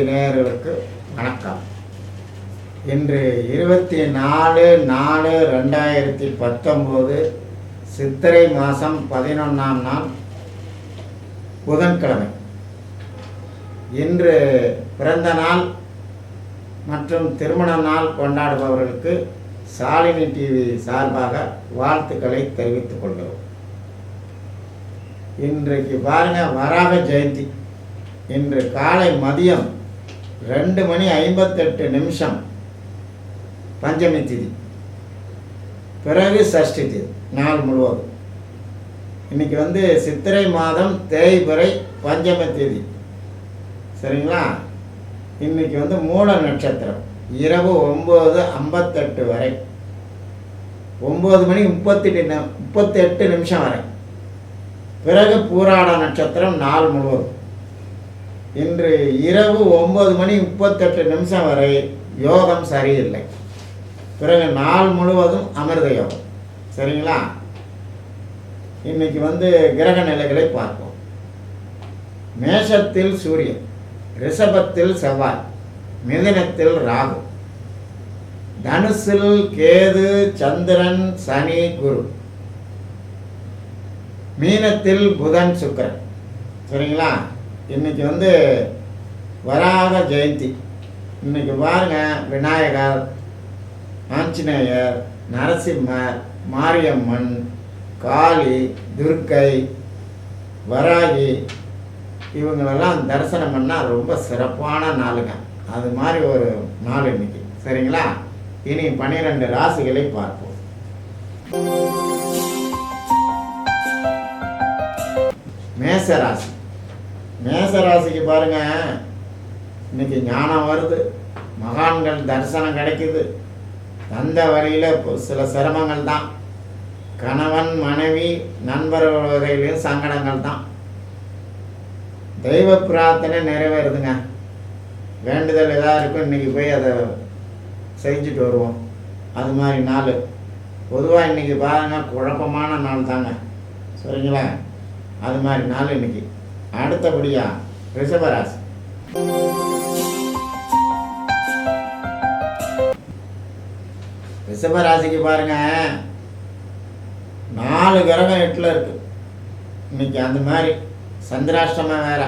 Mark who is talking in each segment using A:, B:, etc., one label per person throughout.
A: TV நேயர்களுக்கு வணக்கம். இன்று இருபத்தி நாலு நாலு ரெண்டாயிரத்தி பத்தொம்போது சித்திரை மாதம் பதினொன்றாம் நாள் புதன்கிழமை. இன்று பிறந்த நாள் மற்றும் திருமண நாள் கொண்டாடுபவர்களுக்கு சாலினி டிவி சார்பாக வாழ்த்துக்களை தெரிவித்துக் கொள்கிறோம். இன்றைக்கு பாருங்கள் வராக ஜெயந்தி. இன்று காலை மதியம் ரெண்டு மணி ஐம்பத்தெட்டு நிமிஷம். பஞ்சமி திதி. பிறகு சஷ்டி திதி நாள் முழுவதும். இன்னைக்கு வந்து சித்திரை மாதம் தேய்பிறை பஞ்சம திதி. சரிங்களா? இன்னைக்கு வந்து மூல நட்சத்திரம். இரவு ஒம்பது ஐம்பத்தெட்டு வரை. ஒம்பது மணி முப்பத்தெட்டு முப்பத்தெட்டு நிமிஷம் வரை. பிறகு பூராட நட்சத்திரம் நாள் முழுவதும். இன்று இரவு ஒம்பது மணி முப்பத்தெட்டு நிமிஷம் வரை யோகம் சரியில்லை. பிறகு நாள் முழுவதும் அமிர்த யோகம். சரிங்களா? இன்னைக்கு வந்து கிரக நிலைகளை பார்ப்போம். மேஷத்தில் சூரியன் ரிஷபத்தில் செவ்வாய் மிதினத்தில் ராகு தனுசில் கேது சந்திரன் சனி குரு மீனத்தில் புதன் சுக்கிரன். சரிங்களா? இன்னைக்கு வந்து வராக ஜெயந்தி. இன்னைக்கு பாருங்க விநாயகர் ஆஞ்சநேயர் நரசிம்மர் மாரியம்மன் காளி துர்க்கை வராகி இவங்களெல்லாம் தரிசனம் பண்ணால் ரொம்ப சிறப்பான நாளுங்க. அது மாதிரி ஒரு நாள் இன்னைக்கு. சரிங்களா? இனி பன்னிரெண்டு ராசிகளை பார்ப்போம். மேச ராசி. மேசராசிக்கு பாருங்க. இன்னைக்கு ஞானம் வருது. மகான்கள் தரிசனம் கிடைக்குது. தந்த வழியில் இப்போ சில சிரமங்கள் தான். கணவன் மனைவி நண்பர்கள் வகையிலையும் சங்கடங்கள் தான். தெய்வ பிரார்த்தனை நிறைவேறுதுங்க. வேண்டுதல் எதாவது இருக்கும் இன்றைக்கி போய் அதை செஞ்சுட்டு வருவோம். அது மாதிரி நாள். பொதுவாக இன்றைக்கி பாருங்கள் குழப்பமான நாள் தாங்க. சரிங்களா? அது மாதிரி நாள் இன்றைக்கி அடுத்தபடியா ரிஷபராசி. ரிஷபராசிக்கு பாருங்க நாலு கிரகம் எட்டில் இருக்கு. இன்னைக்கு அந்த மாதிரி சந்திராஷ்டமம் வேற.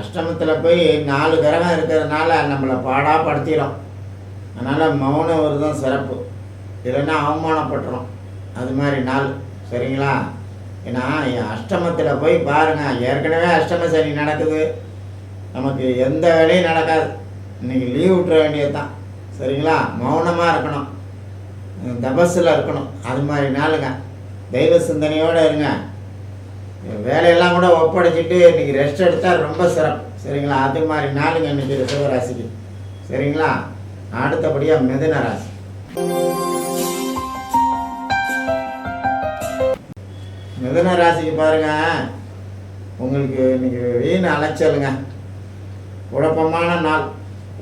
A: அஷ்டமத்தில் போய் நாலு கிரகம் இருக்கிறதுனால நம்மளை பாடாக படுத்திடும் அதனால் மௌன விரதம் சிறப்பு. இல்லைன்னா அவமானப்பட்டுரும். அது மாதிரி நாள். சரிங்களா? ஏன்னா அஷ்டமத்தில் போய் பாருங்கள் ஏற்கனவே அஷ்டம சனி நடக்குது. நமக்கு எந்த வேலையும் நடக்காது. இன்றைக்கி லீவ் விட்டுற வேண்டியது தான் சரிங்களா? மௌனமாக இருக்கணும். தபஸில் இருக்கணும். அது மாதிரி நாளுங்க. தெய்வ சிந்தனையோடு இருங்க. வேலையெல்லாம் கூட ஒப்படைச்சிட்டு இன்றைக்கி ரெஸ்ட் எடுத்தால் ரொம்ப சிறப்பு. சரிங்களா? அது மாதிரி நாளுங்க இன்னைக்கு ரிஷபராசிக்கு சரிங்களா? அடுத்தபடியாக மிதன ராசி. மிதன ராசிக்கு பாருங்க. உங்களுக்கு இன்னைக்கு வீண் அலைச்சலுங்க. குழப்பமான நாள்.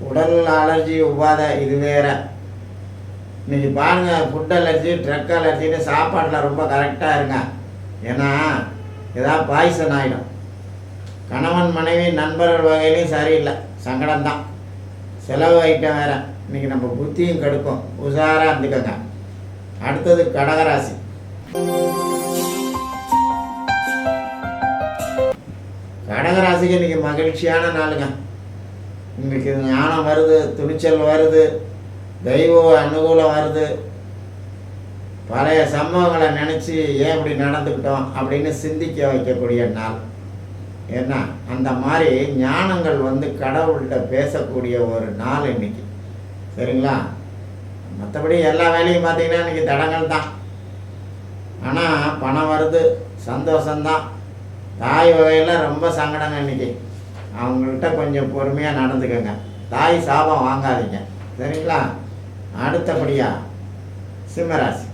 A: உடல் அலர்ஜி உபாதை இது வேற. இன்னைக்கு பாருங்க ஃபுட் அலர்ஜி ட்ரக் அலர்ஜின்னு சாப்பாட்டில் ரொம்ப கரெக்டாக இருங்க. ஏன்னா ஏதாவது பாய்சன் ஆகிடும் கணவன் மனைவி நண்பர்கள் வகையிலையும் சரியில்லை. சங்கடம்தான். செலவு ஐட்டம் வேற. இன்னைக்கு நம்ம புத்தியும் கெடுக்கும். உஷாராக இருந்துக்கோங்க. அடுத்தது கடகராசி. கடகராசிக்கு இன்னைக்கு மகிழ்ச்சியான நாளுங்க. இன்னைக்கு ஞானம் வருது துணிச்சல் வருது தெய்வ அனுகூலம் வருது. பழைய சம்பவங்களை நினச்சி ஏன் இப்படி நடந்துக்கிட்டோம் அப்படின்னு சிந்திக்க வைக்கக்கூடிய நாள். ஏன்னா அந்த மாதிரி ஞானங்கள் வந்து கடவுள்கிட்ட பேசக்கூடிய ஒரு நாள் இன்னைக்கு. சரிங்களா? மற்றபடி எல்லா வேலையும் பார்த்தீங்கன்னா இன்னைக்கு தடங்கள் தான் ஆனால் பணம் வருது சந்தோஷந்தான் தாய் வகையில் ரொம்ப சங்கடங்க இன்னைக்கு. அவங்கள்ட்ட கொஞ்சம் பொறுமையாக நடந்துக்கோங்க. தாய் சாபம் வாங்காதீங்க. சரிங்களா? அடுத்தபடியாக சிம்மராசி.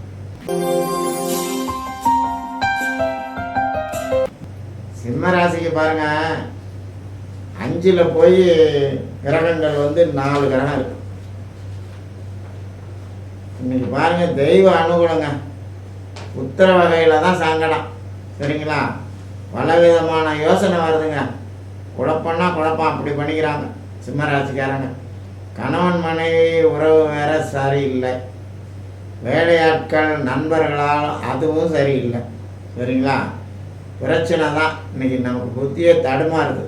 A: சிம்மராசிக்கு பாருங்க அஞ்சில் போய் கிரகங்கள் வந்து நாலு கிரகம் இருக்கு. இன்னைக்கு பாருங்க தெய்வ அனுகூலங்க. உத்தர வகையில் தான் சங்கடம். சரிங்களா? பல விதமான யோசனை வருதுங்க. குழப்பம்னா குழப்பம் அப்படி பண்ணிக்கிறாங்க. சிம்மராசிக்காரங்க. கணவன் மனைவி உறவு வேற சரியில்லை. வேலையாட்கள் நண்பர்களால் அதுவும் சரியில்லை. சரிங்களா? பிரச்சனை தான். இன்றைக்கி நமக்கு புத்தியே தடுமாறுது.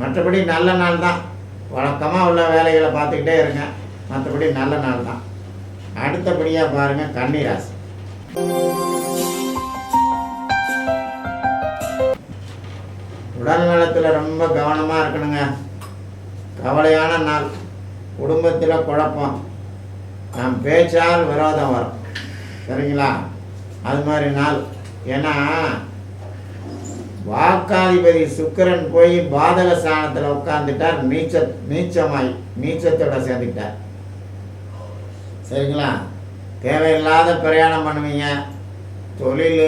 A: மற்றபடி நல்ல நாள் தான். வழக்கமாக உள்ள வேலைகளை பார்த்துக்கிட்டே இருங்க. மற்றபடி நல்ல நாள் தான். அடுத்தபடியாக பாருங்கள் கன்னிராசி. உடல் நலத்தில் ரொம்ப கவனமாக இருக்கணுங்க. கவலையான நாள். குடும்பத்தில் குழப்பம். நம் பேச்சால் விரோதம் வரும். சரிங்களா? அது மாதிரி நாள். ஏன்னா வாக்காதிபதி சுக்கிரன் போய் பாதக ஸ்தானத்தில் உட்காந்துட்டார் நீச்ச நீச்சமாய் நீச்சத்தோட சேர்ந்துக்கிட்டார் சரிங்களா? தேவையில்லாத பிரயாணம் பண்ணுவீங்க. தொழில்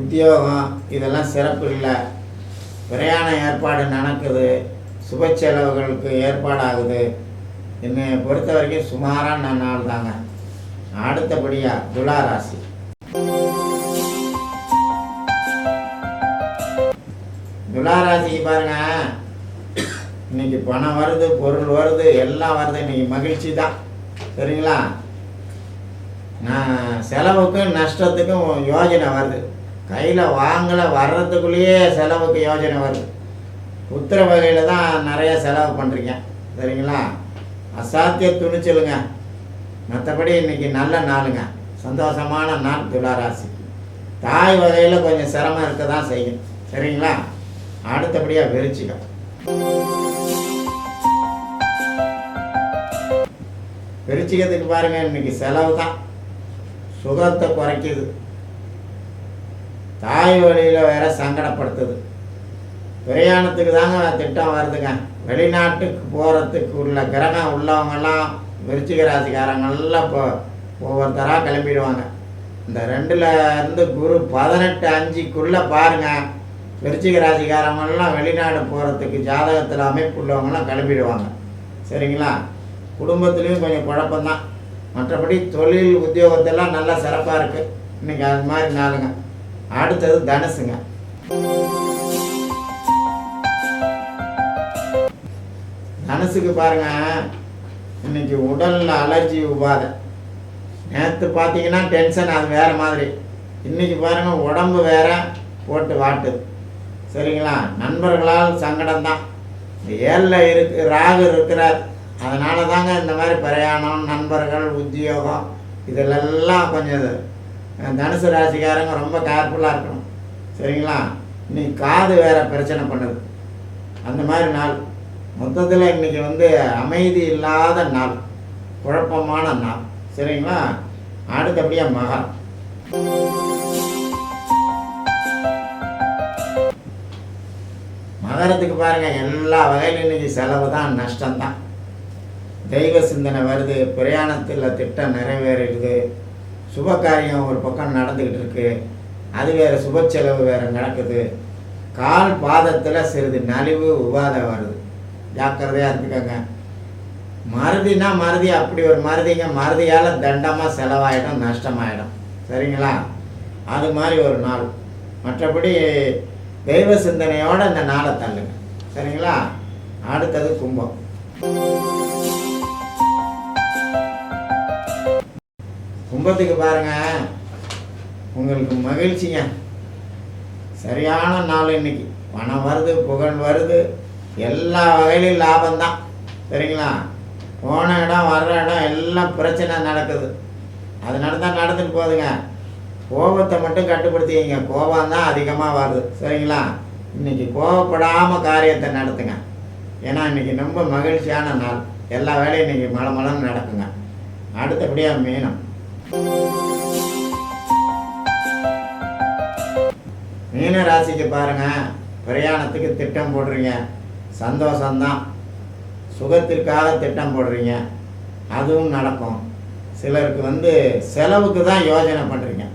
A: உத்தியோகம் இதெல்லாம் சிறப்பு இல்லை. பிரயாண ஏற்பாடு நடக்குது. சுப செலவுகளுக்கு ஏற்பாடாகுது. என்னை பொறுத்த வரைக்கும் சுமாரான நாள் தாங்க. அடுத்தபடியாக துலா ராசி. துலா ராசிக்கு பாருங்க. இன்னைக்கு பணம் வருது பொருள் வருது எல்லாம் வருது. இன்னைக்கு மகிழ்ச்சி தான். சரிங்களா? நான் செலவுக்கும் நஷ்டத்துக்கும் யோஜனை வருது. கையில் வாங்கலை வர்றதுக்குள்ளேயே செலவுக்கு யோஜனை வருது. உத்தர வகையில் தான் நிறைய செலவு பண்ணுறீங்க சரிங்களா? அசாத்திய துணிச்சலுங்க. மற்றபடி இன்னைக்கு நல்ல நாளுங்க. சந்தோஷமான நாள் துளாராசி. தாய் வகையில் கொஞ்சம் சிரமம் இருக்க தான் செய்யும். சரிங்களா? அடுத்தபடியாக விரிச்சிக்கும் விரிச்சிக்கிறதுக்கு பாருங்கள் இன்னைக்கு செலவு தான் சுகத்தை குறைக்குது. தாய் வழியில் வேற சங்கடப்படுத்துது. பிரயாணத்துக்கு தாங்க திட்டம் வருதுங்க. வெளிநாட்டுக்கு போகிறதுக்கு உள்ள கிரகம் உள்ளவங்கெல்லாம் விருச்சிக ராசிக்காரங்கள்லாம் இப்போ ஒவ்வொருத்தராக கிளம்பிடுவாங்க. இந்த ரெண்டில் இருந்து குரு பதினெட்டு அஞ்சுக்குள்ளே பாருங்க. விருச்சிக ராசிக்காரங்கள்லாம் வெளிநாடு போகிறதுக்கு ஜாதகத்தில் அமைப்பு உள்ளவங்கெல்லாம் கிளம்பிடுவாங்க. சரிங்களா? குடும்பத்துலேயும் கொஞ்சம் குழப்பம்தான். மற்றபடி தொழில் உத்தியோகத்தெல்லாம் நல்லா சிறப்பாக இருக்குது இன்றைக்கி அது மாதிரி நாளுங்க. அடுத்தது தனுசுங்க. தனுசுக்கு பாருங்க இன்னைக்கு உடல்ல அலர்ஜி உபாதை. நேற்று பார்த்தீங்கன்னா டென்ஷன் அது வேற மாதிரி. இன்னைக்கு பாருங்க உடம்பு வேற போட்டு வாட்டுது. சரிங்களா? நண்பர்களால் சங்கடம் தான் ஏழில் இருக்கு ராகு இருக்கிறார். அதனால தாங்க இந்த மாதிரி பிரயாணம் நண்பர்கள் உத்தியோகம் இதிலெல்லாம் கொஞ்சம் தனுசு ராசிக்காரங்க ரொம்ப கேர்ஃபுல்லாக இருக்கணும். சரிங்களா? இன்னைக்கு காது வேறு பிரச்சனை பண்ணுது. அந்த மாதிரி நாள். மொத்தத்தில் இன்னைக்கு வந்து அமைதி இல்லாத நாள். குழப்பமான நாள். சரிங்களா? அடுத்தபடியாக மகா. மகரத்துக்கு பாருங்கள் எல்லா வகையிலும் இன்னைக்கு செலவு தான் நஷ்டம்தான். தெய்வ சிந்தனை வருது பிரயாணத்தில் திட்டம் நிறைவேறிடுது சுப காரியம் ஒரு பக்கம் நடந்துக்கிட்டு இருக்கு அது வேறு சுப செலவு வேறு நடக்குது. கால் பாதத்தில் சிறிது நலிவு உபாதை வருது. ஜாக்கிரதையாக இருந்துக்கோங்க. மருதினா மருதி அப்படி ஒரு மருதிங்க மருதியால் தண்டமாக செலவாயிடும் நஷ்டமாயிடும். சரிங்களா? அது மாதிரி ஒரு நாள். மற்றபடி தெய்வ சிந்தனையோடு இந்த நாளை தள்ளுங்க. சரிங்களா? அடுத்தது கும்பம். கும்பத்துக்கு பாருங்க. உங்களுக்கு மகிழ்ச்சிங்க. சரியான நாள் இன்னைக்கு. பணம் வருது புகழ் வருது. எல்லா வகையிலும் லாபம்தான். சரிங்களா? போன இடம் வர்ற இடம் எல்லாம் பிரச்சனை நடக்குது. அது நடந்தால் நடந்துட்டு போகுதுங்க. கோபத்தை மட்டும் கட்டுப்படுத்திக்கிங்க. கோபம் தான் அதிகமாக வருது. சரிங்களா? இன்னைக்கு கோபப்படாமல் காரியத்தை நடத்துங்க. ஏன்னா இன்னைக்கு ரொம்ப மகிழ்ச்சியான நாள். எல்லா வேலையும் இன்னைக்கு மலமலம் நடக்குங்க. அடுத்தபடியாக மீனம். மீன ராசிக்கு பாருங்க. பிரயாணத்துக்கு திட்டம் போடுறீங்க. சந்தோஷம்தான். சுகத்திற்காக திட்டம் போடுறீங்க. அதுவும் நடக்கும். சிலருக்கு வந்து செலவுக்கு தான் யோஜனை பண்ணுறீங்க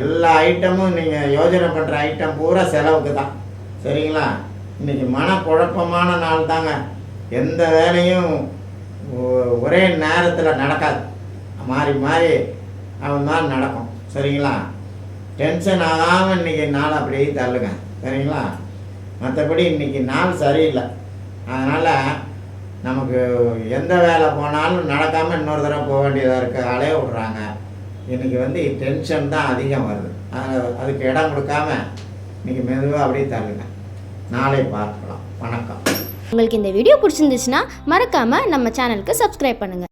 A: எல்லா ஐட்டமும் நீங்கள் யோஜனை பண்ணுற ஐட்டம் பூரா செலவுக்கு தான். சரிங்களா? இன்றைக்கி மனக்குழப்பமான நாள் தாங்க. எந்த வேலையும் ஒரே நேரத்தில் நடக்காது. மாறி மாறி அவன் மாதிரி நடக்கும். சரிங்களா? டென்ஷன் ஆகாமல் இன்னைக்கு நாள் அப்படியே தள்ளுங்க. சரிங்களா? மற்றபடி இன்றைக்கி நாள் சரியில்லை. அதனால் நமக்கு எந்த வேலை போனாலும் நடக்காமல் இன்னொரு தடவை போக வேண்டியதாக இருக்க. அலைய விட்றாங்க. இன்றைக்கி வந்து டென்ஷன் தான் அதிகம் வருது. அது- அதுக்கு இடம் கொடுக்காம இன்றைக்கி மெதுவாக அப்படியே தள்ளுங்க. நாளை பார்க்கலாம். வணக்கம்.
B: உங்களுக்கு இந்த வீடியோ பிடிச்சிருந்துச்சுன்னா மறக்காமல் நம்ம சேனலுக்கு சப்ஸ்கிரைப் பண்ணுங்கள்